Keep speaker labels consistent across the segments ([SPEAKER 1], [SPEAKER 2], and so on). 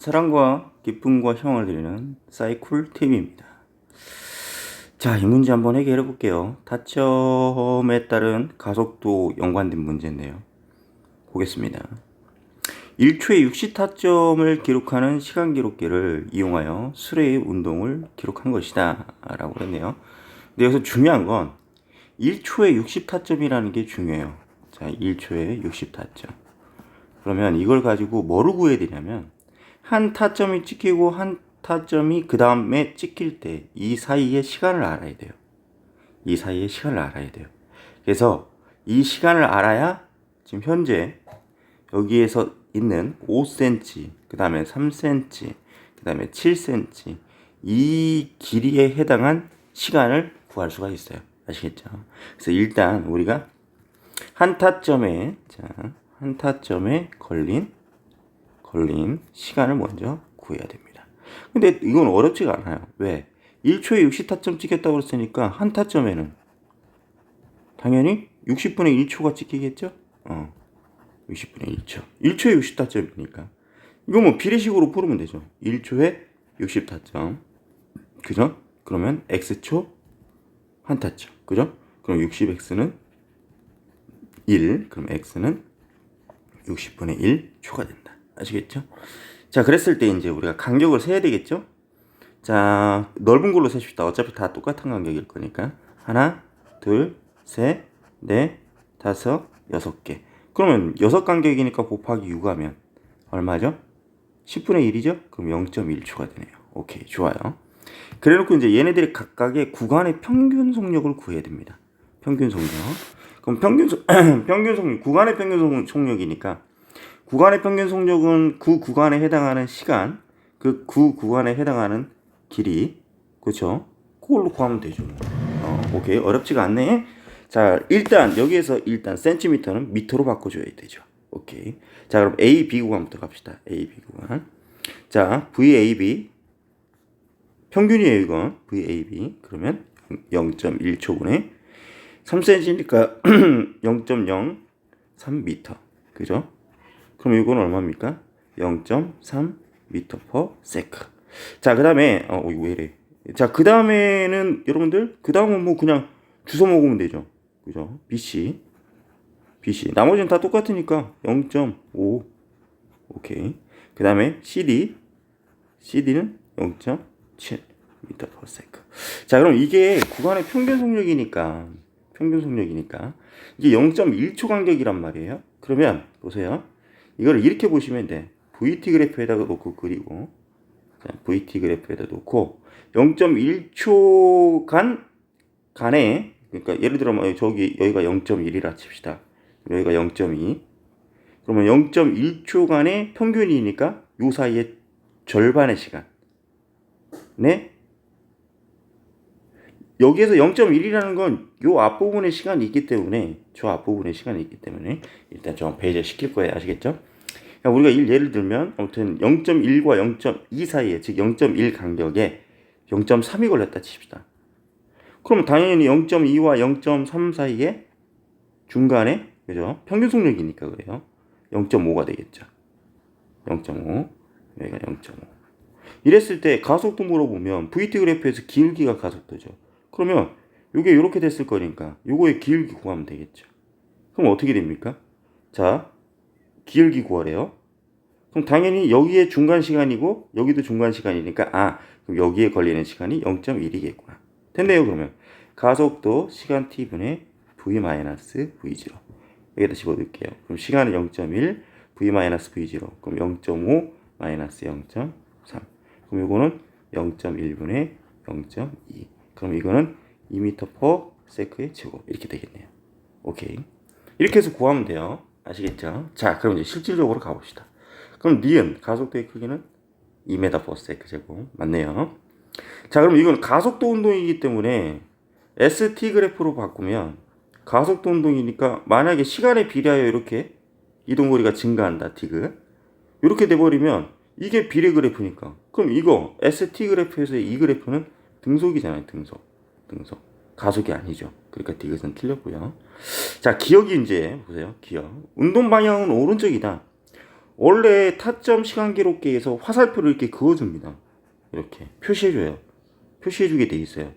[SPEAKER 1] 사랑과 기쁨과 희망을 드리는 사이쿨 TV입니다. 자, 이 문제 한번 해결해 볼게요. 타점에 따른 가속도 연관된 문제인데요. 보겠습니다. 1초에 60타점을 기록하는 시간 기록기를 이용하여 수레의 운동을 기록한 것이다. 라고 했네요. 근데 여기서 중요한 건 1초에 60타점이라는 게 중요해요. 자, 1초에 60타점. 그러면 이걸 가지고 뭐를 구해야 되냐면 한 타점이 찍히고 한 타점이 그 다음에 찍힐 때 이 사이의 시간을 알아야 돼요. 이 사이의 시간을 알아야 돼요. 그래서 이 시간을 알아야 지금 현재 여기에서 있는 5cm, 그 다음에 3cm, 그 다음에 7cm 이 길이에 해당한 시간을 구할 수가 있어요. 아시겠죠? 그래서 일단 우리가 한 타점에 자, 한 타점에 걸린 걸린 시간을 먼저 구해야 됩니다. 근데 이건 어렵지가 않아요. 왜? 1초에 60타점 찍혔다고 그랬으니까 한 타점에는 당연히 60분의 1초가 찍히겠죠? 어. 60분의 1초. 1초에 60타점이니까. 이거 뭐 비례식으로 풀으면 되죠. 1초에 60타점. 그죠? 그러면 x초 한 타점. 그죠? 그럼 60x는 1. 그럼 x는 60분의 1 초가 된다. 아시겠죠? 자, 그랬을 때 이제 우리가 간격을 세야 되겠죠? 자, 넓은 걸로 세십시다. 어차피 다 똑같은 간격일 거니까. 하나, 둘, 셋, 넷, 다섯, 여섯 개. 그러면 여섯 간격이니까 곱하기 6 하면 얼마죠? 10분의 1이죠? 그럼 0.1초가 되네요. 오케이, 좋아요. 그래 놓고 이제 얘네들이 각각의 구간의 평균 속력을 구해야 됩니다. 평균 속력. 그럼 평균 속, 평균 속력, 구간의 평균 속- 속력이니까 구간의 평균 속력은 그 구간에 해당하는 시간, 그 구 구간에 해당하는 길이, 그렇죠? 그걸로 구하면 되죠. 어, 오케이 어렵지가 않네. 자 일단 여기에서 일단 센티미터는 미터로 바꿔줘야 되죠. 오케이. 자 그럼 A, B 구간부터 갑시다. A, B 구간. 자 VAB 평균이에요 이건 VAB 그러면 0.1초분의 3cm니까 0.03m 그죠? 그럼 이건 얼마입니까? 0.3 m per sec. 자, 그 다음에, 어, 이거 왜 이래. 자, 그 다음에는, 여러분들, 그 다음은 뭐 그냥 주워 먹으면 되죠. 그죠? BC. BC. 나머지는 다 똑같으니까 0.5. 오케이. 그 다음에 CD. CD는 0.7 m per sec. 자, 그럼 이게 구간의 평균 속력이니까, 평균 속력이니까, 이게 0.1초 간격이란 말이에요. 그러면, 보세요. 이거를 이렇게 보시면 돼. VT 그래프에다가 놓고 그리고 자, VT 그래프에다 놓고 0.1초 간 간에 그러니까 예를 들어 뭐 저기 여기가 0.1이라 칩시다. 여기가 0.2. 그러면 0.1초 간의 평균이니까 요 사이에 절반의 시간. 네? 여기에서 0.1이라는 건 요 앞부분의 시간이 있기 때문에 저 앞부분의 시간이 있기 때문에 일단 좀 배제시킬 거예요. 아시겠죠? 그러니까 우리가 일 예를 들면 아무튼 0.1과 0.2 사이에 즉 0.1 간격에 0.3이 걸렸다 칩시다. 그럼 당연히 0.2와 0.3 사이에 중간에 그죠? 평균 속력이니까 그래요. 0.5가 되겠죠. 0.5 여기가 0.5 이랬을 때 가속도 물어보면 VT 그래프에서 기울기가 가속도죠. 그러면 요게 이렇게 됐을 거니까 요거의 기울기 구하면 되겠죠. 그럼 어떻게 됩니까? 자, 기울기 구하래요. 그럼 당연히 여기에 중간 시간이고 여기도 중간 시간이니까 아 그럼 여기에 걸리는 시간이 0.1이겠구나. 됐네요 그러면 가속도 시간 t분의 v 마이너스 v0 여기다 집어넣을게요. 그럼 시간은 0.1 v 마이너스 v0 그럼 0.5 마이너스 0.3 그럼 이거는 0.1분의 0.2 그럼 이거는 2m per sec의 제곱 이렇게 되겠네요. 오케이 이렇게 해서 구하면 돼요. 아시겠죠? 자, 그럼 이제 실질적으로 가봅시다. 그럼 니은 가속도의 크기는 2m per sec 제곱 맞네요. 자, 그럼 이건 가속도 운동이기 때문에 ST 그래프로 바꾸면 가속도 운동이니까 만약에 시간에 비례하여 이렇게 이동 거리가 증가한다 디그 이렇게 돼버리면 이게 비례 그래프니까 그럼 이거 ST 그래프에서의 이 그래프는 등속이잖아요 등속 등속 가속이 아니죠 그러니까 디귿은 틀렸고요 자 기억이 이제 보세요 기억 운동 방향은 오른쪽이다 원래 타점 시간 기록계에서 화살표를 이렇게 그어줍니다. 이렇게 표시해줘요. 표시해주게 돼 있어요.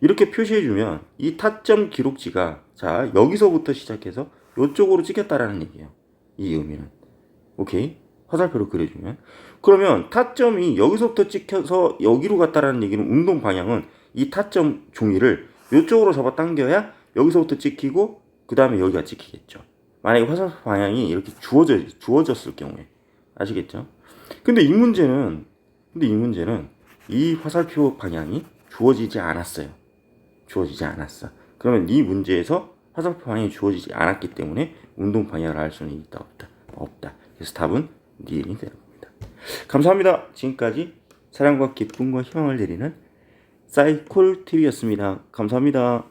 [SPEAKER 1] 이렇게 표시해주면 이 타점 기록지가 자 여기서부터 시작해서 이쪽으로 찍혔다라는 얘기예요. 이 의미는 오케이 화살표로 그려주면 그러면 타점이 여기서부터 찍혀서 여기로 갔다라는 얘기는 운동 방향은 이 타점 종이를 이쪽으로 잡아 당겨야 여기서부터 찍히고 그 다음에 여기가 찍히겠죠. 만약에 화살표 방향이 이렇게 주어져 주어졌을 경우에 아시겠죠? 근데 이 문제는 근데 이 문제는 이 화살표 방향이 주어지지 않았어요. 주어지지 않았어. 그러면 이 문제에서 화살표 방향이 주어지지 않았기 때문에 운동 방향을 알 수는 있다 없다 없다. 그래서 답은 니은이 되는 겁니다. 감사합니다. 지금까지 사랑과 기쁨과 희망을 드리는 사이콜 TV였습니다. 감사합니다.